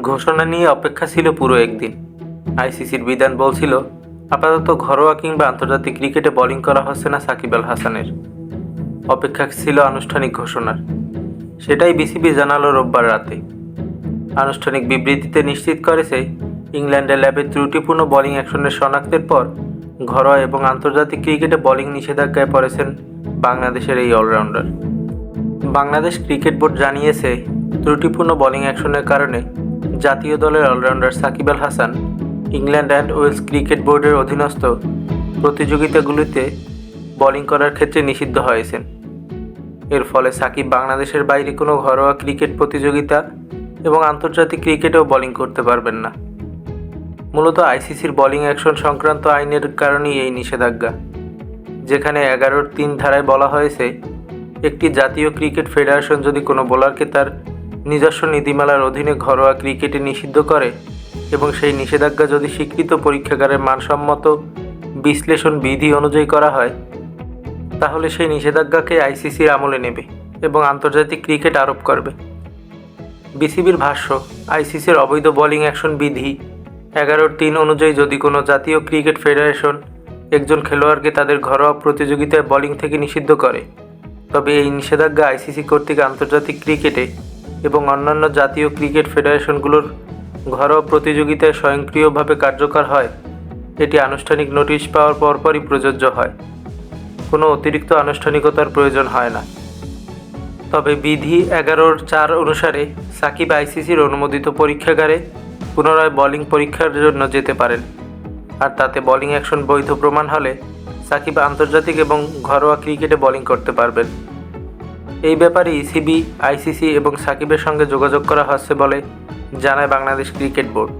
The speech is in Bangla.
ঘোষণা নিয়ে অপেক্ষা ছিল পুরো একদিন। আইসিসির বিধান বলছিল, আপাতত ঘরোয়া কিংবা আন্তর্জাতিক ক্রিকেটে বোলিং করা হচ্ছে না সাকিব আল হাসানের। অপেক্ষা ছিল আনুষ্ঠানিক ঘোষণার। সেটাই বিসিবি জানালো রোববার রাতে। আনুষ্ঠানিক বিবৃতিতে নিশ্চিত করেছে ইংল্যান্ডের ল্যাবে ত্রুটিপূর্ণ বোলিং অ্যাকশনের শনাক্তের পর ঘরোয়া এবং আন্তর্জাতিক ক্রিকেটে বোলিং নিষেধাজ্ঞায় পড়েছেন বাংলাদেশের এই অলরাউন্ডার। বাংলাদেশ ক্রিকেট বোর্ড জানিয়েছে, ত্রুটিপূর্ণ বোলিং অ্যাকশনের কারণে জাতীয় দলের all-rounder Shakib Al Hasan, England and Wales cricket বোর্ডের অধীনস্থ প্রতিযোগিতাগুলিতে বোলিং করার ক্ষেত্রে নিষিদ্ধ হয়েছেন। এর ফলে সাকিব বাংলাদেশের বাইরে কোনো ঘরোয়া ক্রিকেট প্রতিযোগিতা এবং আন্তর্জাতিক ক্রিকেটেও বোলিং করতে পারবেন না। মূলত আইসিসির বোলিং অ্যাকশন সংক্রান্ত আইনের কারণেই এই নিষেধাজ্ঞা, যেখানে এগারোর তিন ধারায় বলা হয়েছে, একটি জাতীয় ক্রিকেট ফেডারেশন যদি কোনো বোলারকে তার নিজস্ব নীতিমালার অধীনে ঘরোয়া ক্রিকেটে নিষিদ্ধ করে এবং সেই নিষেধাজ্ঞা যদি স্বীকৃত পরীক্ষাগারের মানসম্মত বিশ্লেষণ বিধি অনুযায়ী করা হয়, তাহলে সেই নিষেধাজ্ঞাকে আইসিসির আমলে নেবে এবং আন্তর্জাতিক ক্রিকেট আরোপ করবে। বিসিবির ভাষ্য, আইসিসির অবৈধ বোলিং অ্যাকশন বিধি এগারোর তিন অনুযায়ী যদি কোনো জাতীয় ক্রিকেট ফেডারেশন একজন খেলোয়াড়কে তাদের ঘরোয়া প্রতিযোগিতায় বোলিং থেকে নিষিদ্ধ করে, তবে এই নিষেধাজ্ঞা আইসিসি কর্তৃক আন্তর্জাতিক ক্রিকেটে এবং অন্যান্য জাতীয় ক্রিকেট ফেডারেশনগুলোর ঘরোয়া প্রতিযোগিতায় স্বয়ংক্রিয়ভাবে কার্যকর হয়। এটি আনুষ্ঠানিক নোটিশ পাওয়ার পরপরই প্রযোজ্য হয়। কোনো অতিরিক্ত আনুষ্ঠানিকতার প্রয়োজন হয় না। তবে বিধি এগারোর চার অনুসারে সাকিব আইসিসির অনুমোদিত পরীক্ষাগারে পুনরায় বোলিং পরীক্ষার জন্য যেতে পারেন। আর তাতে বোলিং অ্যাকশন বৈধ প্রমাণ হলে সাকিব আন্তর্জাতিক এবং ঘরোয়া ক্রিকেটে বোলিং করতে পারবেন। এই ব্যাপারে ইসিবি আইসিসি এবং সাকিবের সঙ্গে যোগাযোগ করা হচ্ছে বলে জানায় বাংলাদেশ ক্রিকেট বোর্ড।